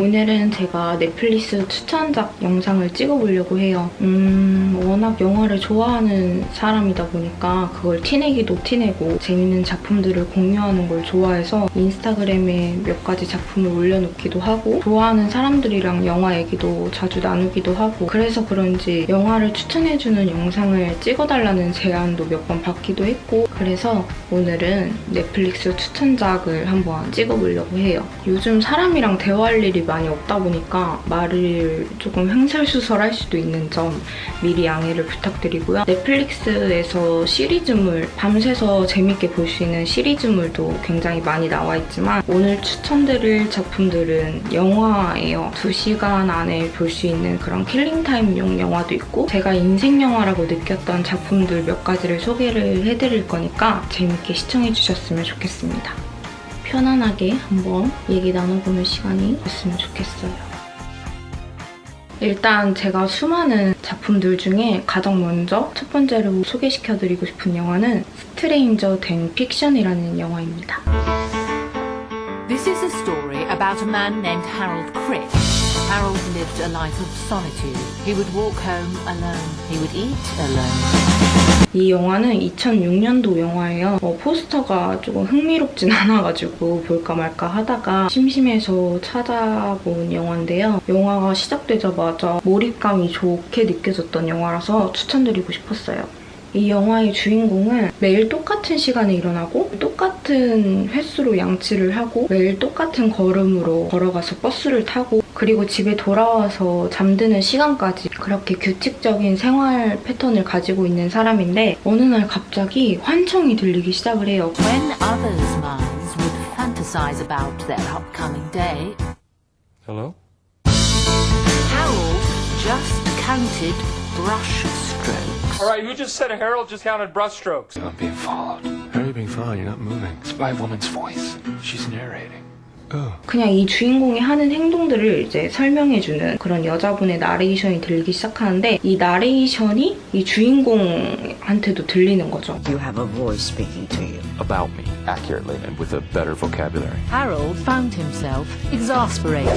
오늘은 제가 넷플릭스 추천작 영상을 찍어보려고 해요. 음, 워낙 영화를 좋아하는 사람이다 보니까 그걸 티내기도 티내고 재밌는 작품들을 공유하는 걸 좋아해서 인스타그램에 몇 가지 작품을 올려놓기도 하고 좋아하는 사람들이랑 영화 얘기도 자주 나누기도 하고 그래서 그런지 영화를 추천해주는 영상을 찍어달라는 제안도 몇 번 받기도 했고 그래서 오늘은 넷플릭스 추천작을 한번 찍어보려고 해요. 요즘 사람이랑 대화할 일이 많이 없다 보니까 말을 조금 횡설수설할 수도 있는 점 미리 양해를 부탁드리고요. 넷플릭스에서 시리즈물 밤새서 재밌게 볼 수 있는 시리즈물도 굉장히 많이 나와 있지만 오늘 추천드릴 작품들은 영화예요. 2시간 안에 볼 수 있는 그런 킬링타임용 영화도 있고 제가 인생 영화라고 느꼈던 작품들 몇 가지를 소개를 해드릴 거니까 재밌게 시청해 주셨으면 좋겠습니다. 편안하게 한번 얘기 나눠보는 시간이 됐으면 좋겠어요. 일단 제가 수많은 작품들 중에 가장 먼저 첫 번째로 소개시켜드리고 싶은 영화는 스트레인저 된 픽션이라는 영화입니다. This is a story about a man named Harold Crick. Harold lived a life of solitude. He would walk home alone. He would eat alone. 이 영화는 2006년도 영화예요. 어, 포스터가 조금 흥미롭진 않아가지고 볼까 말까 하다가 심심해서 찾아본 영화인데요. 영화가 시작되자마자 몰입감이 좋게 느껴졌던 영화라서 추천드리고 싶었어요. 이 영화의 주인공은 매일 똑같은 시간에 일어나고 똑같은 횟수로 양치를 하고 매일 똑같은 걸음으로 걸어가서 버스를 타고 그리고 집에 돌아와서 잠드는 시간까지 그렇게 규칙적인 생활 패턴을 가지고 있는 사람인데 어느 날 갑자기 환청이 들리기 시작을 해요. When others' minds would fantasize about their upcoming day, Hello? Harold just counted brush strokes. All right, who just said Harold just counted brushstrokes? I'm being followed. How are you being followed? You're not moving. It's by a woman's voice. She's narrating. Oh. 그냥 이 주인공이 하는 행동들을 이제 설명해주는 그런 여자분의 나레이션이 들리기 시작하는데 이 나레이션이 이 주인공한테도 들리는 거죠. You have a voice speaking to you. About me, accurately, and with a better vocabulary. Harold found himself exasperated.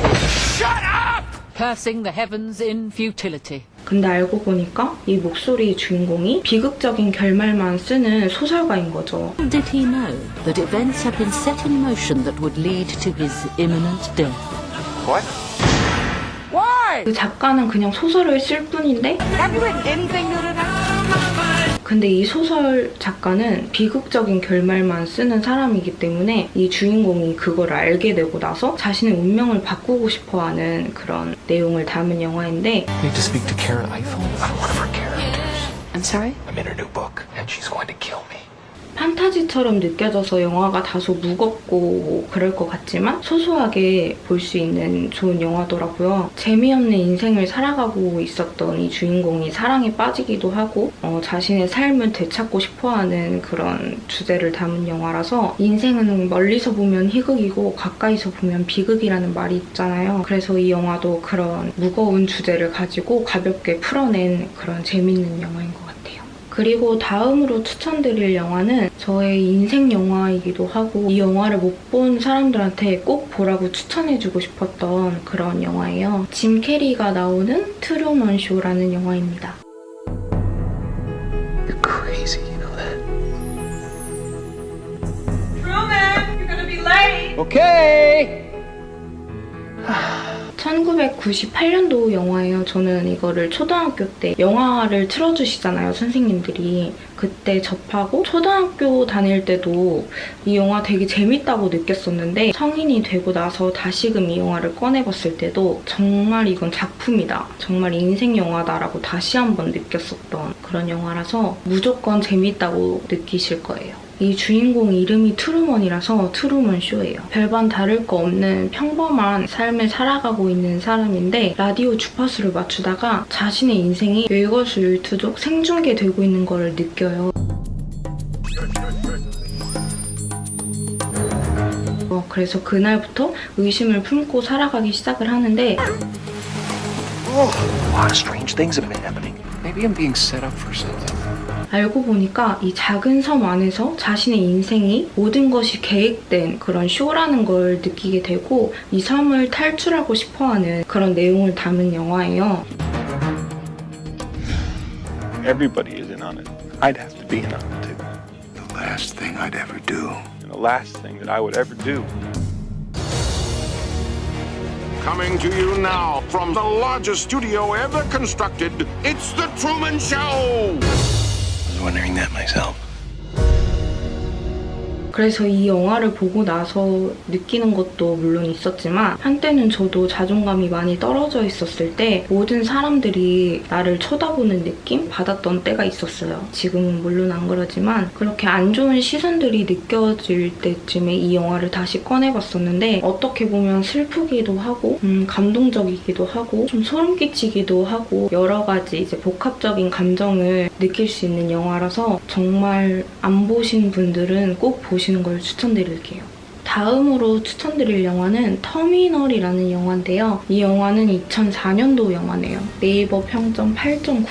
Shut up! Cursing the heavens in futility. 근데 알고 보니까 이 목소리 주인공이 비극적인 결말만 쓰는 소설가인 거죠. Did he know that events had been set in motion that would lead to his imminent death? What? Why? 그 작가는 그냥 소설을 쓸 뿐인데 근데 이 소설 작가는 비극적인 결말만 쓰는 사람이기 때문에 이 주인공이 그걸 알게 되고 나서 자신의 운명을 바꾸고 싶어하는 그런 내용을 담은 영화인데 I need to speak to Karen Eiffel. I'm one of her characters. I'm sorry? I'm in her new book, and she's going to kill me. 판타지처럼 느껴져서 영화가 다소 무겁고 뭐 그럴 것 같지만 소소하게 볼 수 있는 좋은 영화더라고요. 재미없는 인생을 살아가고 있었던 이 주인공이 사랑에 빠지기도 하고 어, 자신의 삶을 되찾고 싶어하는 그런 주제를 담은 영화라서 인생은 멀리서 보면 희극이고 가까이서 보면 비극이라는 말이 있잖아요. 그래서 이 영화도 그런 무거운 주제를 가지고 가볍게 풀어낸 그런 재밌는 영화인 것 같아요. 그리고 다음으로 추천드릴 영화는 저의 인생 영화이기도 하고 이 영화를 못 본 사람들한테 꼭 보라고 추천해주고 싶었던 그런 영화예요. 짐 캐리가 나오는 트루먼 쇼라는 영화입니다. You're crazy, you know that? Truman, you're gonna be late. Okay. 1998년도 영화예요. 저는 이거를 초등학교 때 영화를 틀어주시잖아요, 선생님들이. 그때 접하고 초등학교 다닐 때도 이 영화 되게 재밌다고 느꼈었는데 성인이 되고 나서 다시금 이 영화를 꺼내봤을 때도 정말 이건 작품이다. 정말 인생 영화다라고 다시 한번 느꼈었던 그런 영화라서 무조건 재밌다고 느끼실 거예요. 이 주인공 이름이 트루먼이라서 트루먼 쇼예요. 별반 다를 거 없는 평범한 삶을 살아가고 있는 사람인데 라디오 주파수를 맞추다가 자신의 인생이 일거수일투족 생중계되고 있는 걸 느껴요. 어, 그래서 그날부터 의심을 품고 살아가기 시작을 하는데 A lot of strange things have been happening. Maybe I'm being set up for something. 알고 보니까 이 작은 섬 안에서 자신의 인생이 모든 것이 계획된 그런 쇼라는 걸 느끼게 되고 이 섬을 탈출하고 싶어하는 그런 내용을 담은 영화예요. Everybody is in on it. I'd have to be in on it too. The last thing I'd ever do. And the last thing that I would ever do. Coming to you now from the largest studio ever constructed, it's The Truman Show! Wondering that myself. 그래서 이 영화를 보고 나서 느끼는 것도 물론 있었지만 한때는 저도 자존감이 많이 떨어져 있었을 때 모든 사람들이 나를 쳐다보는 느낌 받았던 때가 있었어요. 지금은 물론 안 그러지만 그렇게 안 좋은 시선들이 느껴질 때쯤에 이 영화를 다시 꺼내봤었는데 어떻게 보면 슬프기도 하고 음, 감동적이기도 하고 좀 소름 끼치기도 하고 여러 가지 이제 복합적인 감정을 느낄 수 있는 영화라서 정말 안 보신 분들은 꼭 보시 는 걸 추천드릴게요. 다음으로 추천드릴 영화는 터미널이라는 영화인데요. 이 영화는 2004년도 영화네요. 네이버 평점 8.98.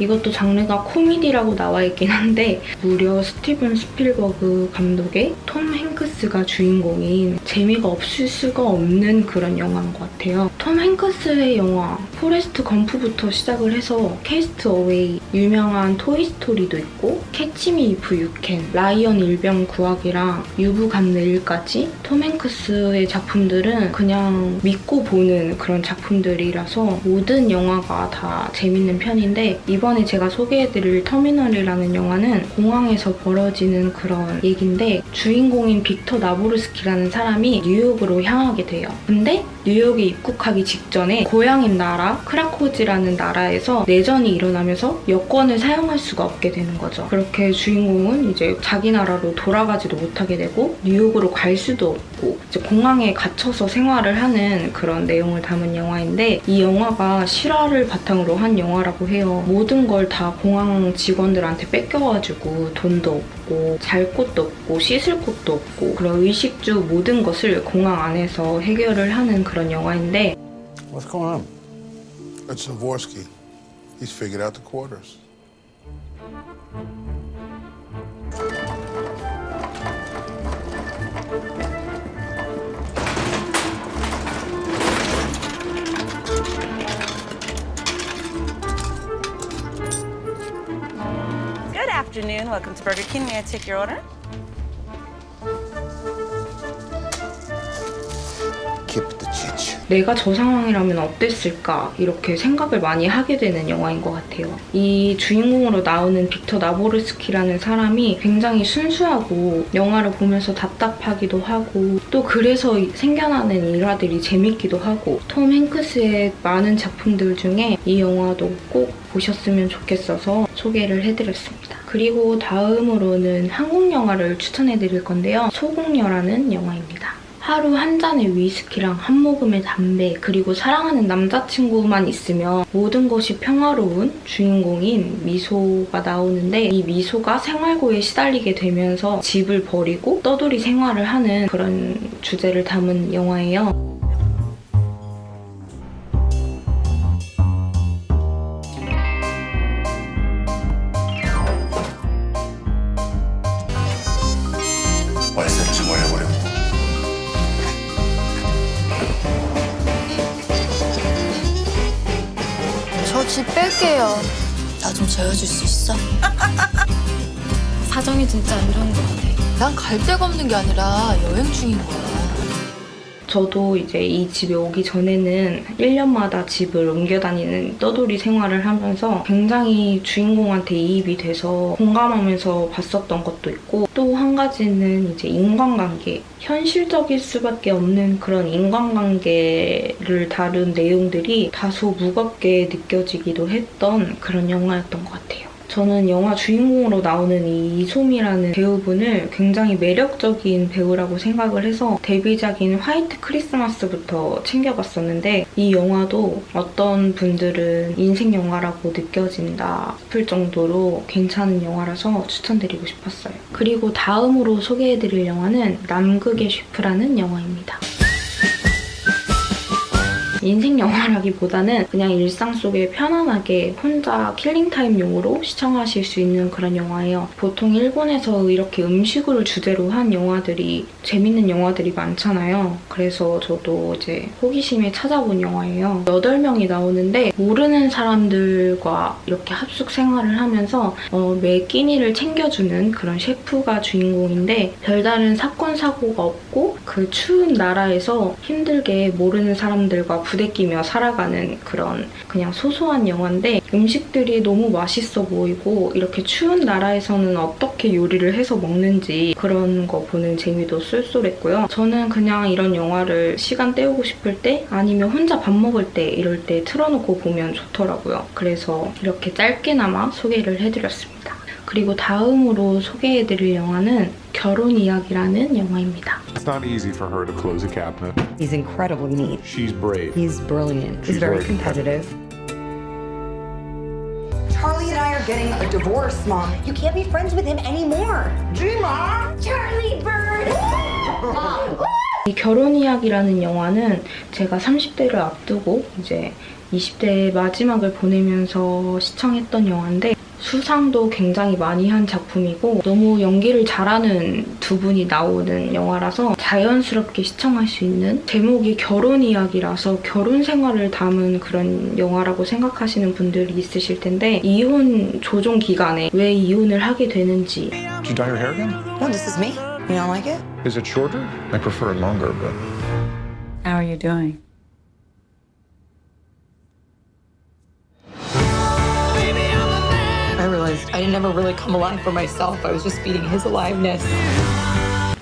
이것도 장르가 코미디라고 나와 있긴 한데 무려 스티븐 스필버그 감독의 톰 행크스가 주인공인 재미가 없을 수가 없는 그런 영화인 것 같아요. 톰 행크스의 영화 포레스트 검프부터 시작을 해서 캐스트 어웨이, 유명한 토이스토리도 있고 캐치미 이프 유캔, 라이언 일병 구하기랑 유부감내일까지 톰 행크스의 작품들은 그냥 믿고 보는 그런 작품들이라서 모든 영화가 다 재밌는 편인데 이번에 제가 소개해드릴 터미널이라는 영화는 공항에서 벌어지는 그런 얘기인데 주인공인 빅터 나보르스키라는 사람이 뉴욕으로 향하게 돼요. 근데 뉴욕에 입국하기 직전에 고향인 나라 크라코즈라는 나라에서 내전이 일어나면서 여권을 사용할 수가 없게 되는 거죠. 그렇게 주인공은 이제 자기 나라로 돌아가지도 못하게 되고 뉴욕으로 갈 수도 없고 이제 공항에 갇혀서 생활을 하는 그런 내용을 담은 영화인데 이 영화가 실화를 바탕으로 한 영화라고 해요. 모든 걸 다 공항 직원들한테 뺏겨가지고 돈도 없고 잘 곳도 없고 씻을 곳도 없고 그런 의식주 모든 것을 공항 안에서 해결을 하는 그런 영화인데 What's going on? It's Zavorsky. He's figured out the quarters. Afternoon. Welcome to Burger King. May I take your order? Keep the chich. 내가 저 상황이라면 어땠을까 이렇게 생각을 많이 하게 되는 영화인 것 같아요. 이 주인공으로 나오는 빅터 나보르스키라는 사람이 굉장히 순수하고 영화를 보면서 답답하기도 하고 또 그래서 생겨나는 일화들이 재밌기도 하고 톰 행크스의 많은 작품들 중에 이 영화도 꼭 보셨으면 좋겠어서 소개를 해드렸습니다. 그리고 다음으로는 한국 영화를 추천해드릴 건데요. 소공녀라는 영화입니다. 하루 한 잔의 위스키랑 한 모금의 담배 그리고 사랑하는 남자친구만 있으면 모든 것이 평화로운 주인공인 미소가 나오는데 이 미소가 생활고에 시달리게 되면서 집을 버리고 떠돌이 생활을 하는 그런 주제를 담은 영화예요. 저집 뺄게요. 나 좀 재워줄 수 있어? 사정이 진짜 안 좋은 것 같아. 난 갈 데가 없는 게 아니라 여행 중인 거야. 저도 이제 이 집에 오기 전에는 1년마다 집을 옮겨 다니는 떠돌이 생활을 하면서 굉장히 주인공한테 이입이 돼서 공감하면서 봤었던 것도 있고 또 한 가지는 이제 인간관계. 현실적일 수밖에 없는 그런 인간관계를 다룬 내용들이 다소 무겁게 느껴지기도 했던 그런 영화였던 것 같아요. 저는 영화 주인공으로 나오는 이 이솜이라는 배우분을 굉장히 매력적인 배우라고 생각을 해서 데뷔작인 화이트 크리스마스부터 챙겨봤었는데 이 영화도 어떤 분들은 인생 영화라고 느껴진다 싶을 정도로 괜찮은 영화라서 추천드리고 싶었어요. 그리고 다음으로 소개해드릴 영화는 남극의 셰프라는 영화입니다. 인생 영화라기보다는 그냥 일상 속에 편안하게 혼자 킬링타임용으로 시청하실 수 있는 그런 영화예요. 보통 일본에서 이렇게 음식을 주제로 한 영화들이 재밌는 영화들이 많잖아요. 그래서 저도 이제 호기심에 찾아본 영화예요. 8명이 나오는데 모르는 사람들과 이렇게 합숙 생활을 하면서 어, 매 끼니를 챙겨주는 그런 셰프가 주인공인데 별다른 사건 사고가 없고 그 추운 나라에서 힘들게 모르는 사람들과 부대끼며 살아가는 그런 그냥 소소한 영화인데 음식들이 너무 맛있어 보이고 이렇게 추운 나라에서는 어떻게 요리를 해서 먹는지 그런 거 보는 재미도 쏠쏠했고요. 저는 그냥 이런 영화를 시간 때우고 싶을 때 아니면 혼자 밥 먹을 때 이럴 때 틀어놓고 보면 좋더라고요. 그래서 이렇게 짧게나마 소개를 해드렸습니다. 그리고 다음으로 소개해드릴 영화는 결혼 이야기라는 영화입니다. It's not easy for her to close a cabinet. He's incredibly neat. She's brave. He's brilliant. She's He's very very competitive. Charlie and I are getting a divorce, Mom. You can't be friends with him anymore. Dreamer! Charlie Bird! 이 결혼 이야기라는 영화는 제가 30대를 앞두고 이제 20대 마지막을 보내면서 시청했던 영화인데 수상도 굉장히 많이 한 작품이고 너무 연기를 잘하는 두 분이 나오는 영화라서 자연스럽게 시청할 수 있는 제목이 결혼 이야기라서 결혼 생활을 담은 그런 영화라고 생각하시는 분들이 있으실 텐데 이혼 조정 기간에 왜 이혼을 하게 되는지 Did you dye your hair again? No, this is me. You don't like it? Is it shorter? I prefer it longer, but. How are you doing? I didn't ever really come alive for myself. I was just feeding his aliveness.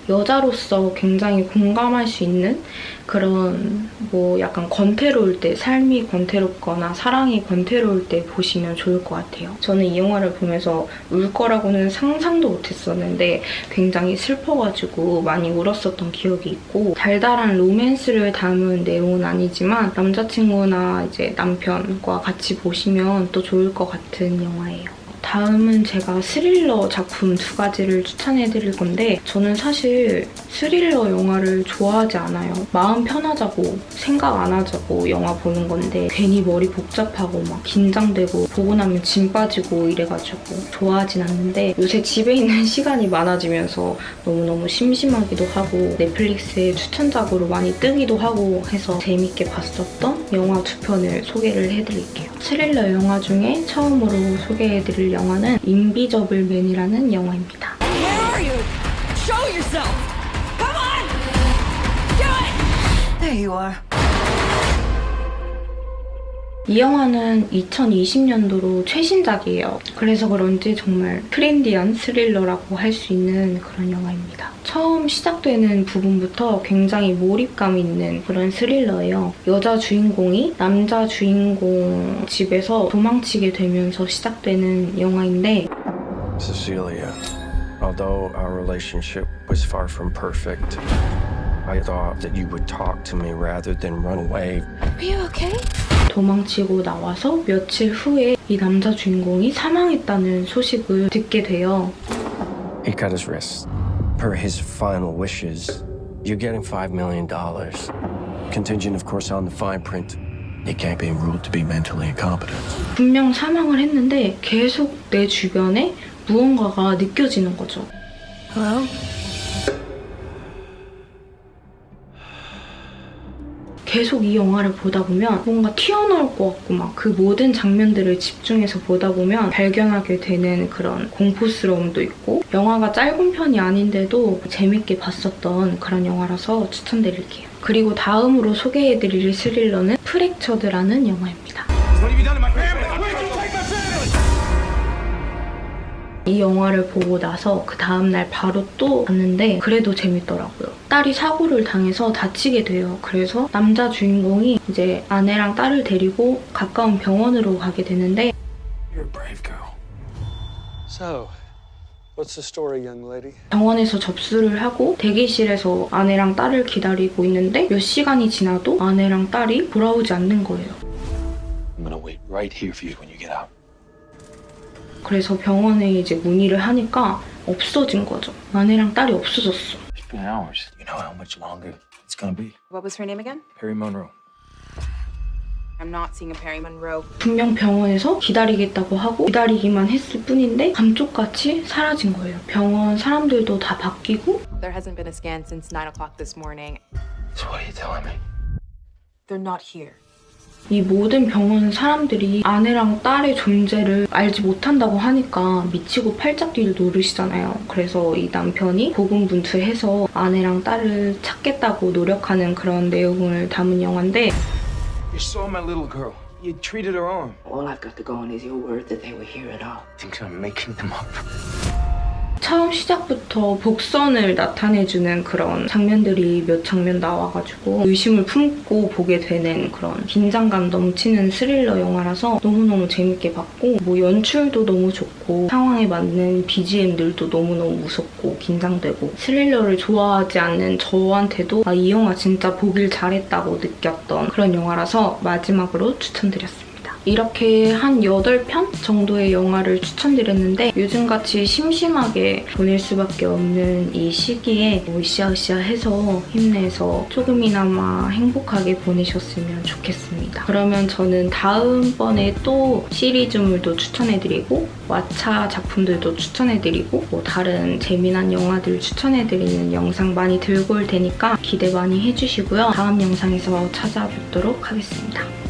여자로서 굉장히 공감할 수 있는 그런 뭐 약간 권태로울 때 삶이 권태롭거나 사랑이 권태로울 때 보시면 좋을 것 같아요. 저는 이 영화를 보면서 울 거라고는 상상도 못했었는데 굉장히 슬퍼가지고 많이 울었었던 기억이 있고 달달한 로맨스를 담은 내용은 아니지만 남자친구나 이제 남편과 같이 보시면 또 좋을 것 같은 영화예요. 다음은 제가 스릴러 작품 두 가지를 추천해드릴 건데 저는 사실 스릴러 영화를 좋아하지 않아요. 마음 편하자고 생각 안 하자고 영화 보는 건데 괜히 머리 복잡하고 막 긴장되고 보고 나면 짐 빠지고 이래가지고 좋아하진 않는데 요새 집에 있는 시간이 많아지면서 너무너무 심심하기도 하고 넷플릭스에 추천작으로 많이 뜨기도 하고 해서 재밌게 봤었던 영화 두 편을 소개를 해드릴게요. 스릴러 영화 중에 처음으로 소개해드릴 영화는 인비저블맨이라는 영화입니다. Where are you? Show yourself! Come on! Do it! There you are. 이 영화는 2020년도로 최신작이에요. 그래서 그런지 정말 트렌디한 스릴러라고 할 수 있는 그런 영화입니다. 처음 시작되는 부분부터 굉장히 몰입감 있는 그런 스릴러예요. 여자 주인공이 남자 주인공 집에서 도망치게 되면서 시작되는 영화인데 Cecilia, although our relationship was far from perfect, I thought that you would talk to me rather than run away. Are you okay? 도망치고 나와서 며칠 후에 이 남자 주인공이 사망했다는 소식을 듣게 돼요. He cut his wrist. Per his final wishes, you're getting $5 million. Contingent, of course, on the fine print. He can't be ruled to be mentally incompetent. 분명 사망을 했는데 계속 내 주변에 무언가가 느껴지는 거죠. Hello? 계속 이 영화를 보다 보면 뭔가 튀어나올 것 같고 막 그 모든 장면들을 집중해서 보다 보면 발견하게 되는 그런 공포스러움도 있고 영화가 짧은 편이 아닌데도 재밌게 봤었던 그런 영화라서 추천드릴게요. 그리고 다음으로 소개해드릴 스릴러는 프랙처드라는 영화입니다. 이 영화를 보고 나서 그 다음날 바로 또 봤는데 그래도 재밌더라고요. 딸이 사고를 당해서 다치게 돼요. 그래서 남자 주인공이 이제 아내랑 딸을 데리고 가까운 병원으로 가게 되는데 You're a brave girl. So, what's the story, young lady? 병원에서 접수를 하고 대기실에서 아내랑 딸을 기다리고 있는데 몇 시간이 지나도 아내랑 딸이 돌아오지 않는 거예요. I'm gonna wait right here for you when you get out. 그래서 병원에 이제 문의를 하니까 없어진 거죠. 아내랑 딸이 없어졌어. It's been hours. You know how much longer it's gonna be. What was her name again? Perry Monroe. I'm not seeing a Perry Monroe. 분명 병원에서 기다리겠다고 하고 기다리기만 했을 뿐인데 감쪽같이 사라진 거예요. 병원 사람들도 다 바뀌고 There hasn't been a scan since 9 o'clock this morning. So what are you telling me? They're not here. 이 모든 병원 사람들이 아내랑 딸의 존재를 알지 못한다고 하니까 미치고 팔짝 뒤를 노르시잖아요. 그래서 이 남편이 고군분투해서 아내랑 딸을 찾겠다고 노력하는 그런 내용을 담은 영화인데 You saw my little girl. You treated her arm. All I've got to go on is your word that they were here at all. Think I'm making them up. 처음 시작부터 복선을 나타내주는 그런 장면들이 몇 장면 나와가지고 의심을 품고 보게 되는 그런 긴장감 넘치는 스릴러 영화라서 너무너무 재밌게 봤고 뭐 연출도 너무 좋고 상황에 맞는 BGM들도 너무너무 무섭고 긴장되고 스릴러를 좋아하지 않는 저한테도 아, 이 영화 진짜 보길 잘했다고 느꼈던 그런 영화라서 마지막으로 추천드렸습니다. 이렇게 한 8편 정도의 영화를 추천드렸는데 요즘같이 심심하게 보낼 수밖에 없는 이 시기에 뭐 으쌰으쌰 해서 힘내서 조금이나마 행복하게 보내셨으면 좋겠습니다. 그러면 저는 다음번에 또 시리즈물도 추천해드리고 왓챠 작품들도 추천해드리고 뭐 다른 재미난 영화들 추천해드리는 영상 많이 들고 올 테니까 기대 많이 해주시고요. 다음 영상에서 찾아뵙도록 하겠습니다.